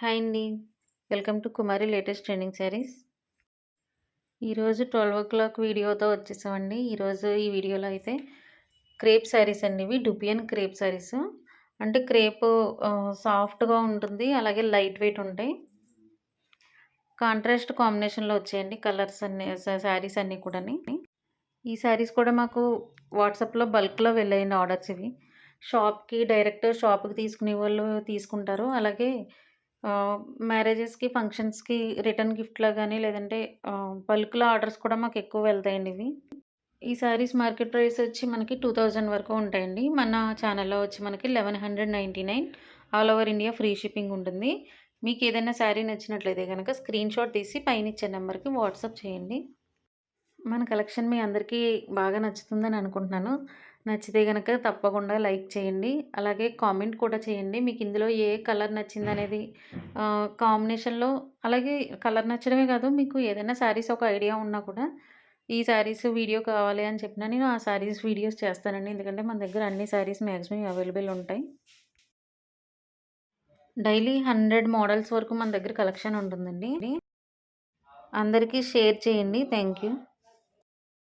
Hi అండి. Welcome to Kumari latest trending sarees. ఈరోజు twelve ఓ clock వీడియోతో వచ్చేసామండి. ఈరోజు ఈ వీడియోలో అయితే క్రేప్ శారీస్ అండి ఇవి డుపియన్ క్రేప్ శారీస్. అంటే క్రేప్ సాఫ్ట్గా ఉంటుంది అలాగే లైట్ వెయిట్ ఉంటాయి. కాంట్రాస్ట్ కాంబినేషన్లో వచ్చాయండి కలర్స్ అన్ని శారీస్ అన్నీ కూడా ఈ శారీస్ కూడా మాకు వాట్సాప్లో బల్క్లో వెళ్ళాయండి ఆర్డర్స్ ఇవి. షాప్కి డైరెక్ట్ షాప్కి తీసుకునే వాళ్ళు తీసుకుంటారు. అలాగే మ్యారేజెస్‌కి, ఫంక్షన్స్‌కి రిటర్న్ గిఫ్ట్‌లా కానీ లేదంటే బల్క్‌లో ఆర్డర్స్ కూడా మాకు ఎక్కువ వెళ్తాయండి ఇవి. ఈ శారీస్ మార్కెట్ ప్రైస్ వచ్చి మనకి టూ థౌజండ్ వరకు ఉంటాయండి. మన ఛానల్‌లో వచ్చి మనకి eleven hundred ninety nine all over India free shipping ఉంటుంది. మీకు ఏదైనా శారీ నచ్చినట్లయితే కనుక స్క్రీన్‌షాట్ తీసి పైన ఇచ్చే నెంబర్‌కి వాట్సాప్ చేయండి. మన కలెక్షన్ మీ అందరికీ బాగా నచ్చుతుందని అనుకుంటున్నాను. నచ్చితే కనుక తప్పకుండా లైక్ చేయండి. అలాగే కామెంట్ కూడా చేయండి. మీకు ఇందులో ఏ కలర్ నచ్చింది అనేది కాంబినేషన్లో అలాగే కలర్ నచ్చడమే కాదు మీకు ఏదైనా శారీస్ ఒక ఐడియా ఉన్నా కూడా ఈ శారీస్ వీడియో కావాలి అని చెప్పినా నేను ఆ శారీస్ వీడియోస్ చేస్తానండి. ఎందుకంటే మన దగ్గర అన్ని శారీస్ మ్యాక్సిమం అవైలబుల్ ఉంటాయి. డైలీ హండ్రెడ్ మోడల్స్ వరకు మన దగ్గర కలెక్షన్ ఉంటుందండి. అందరికీ షేర్ చేయండి. Thank you.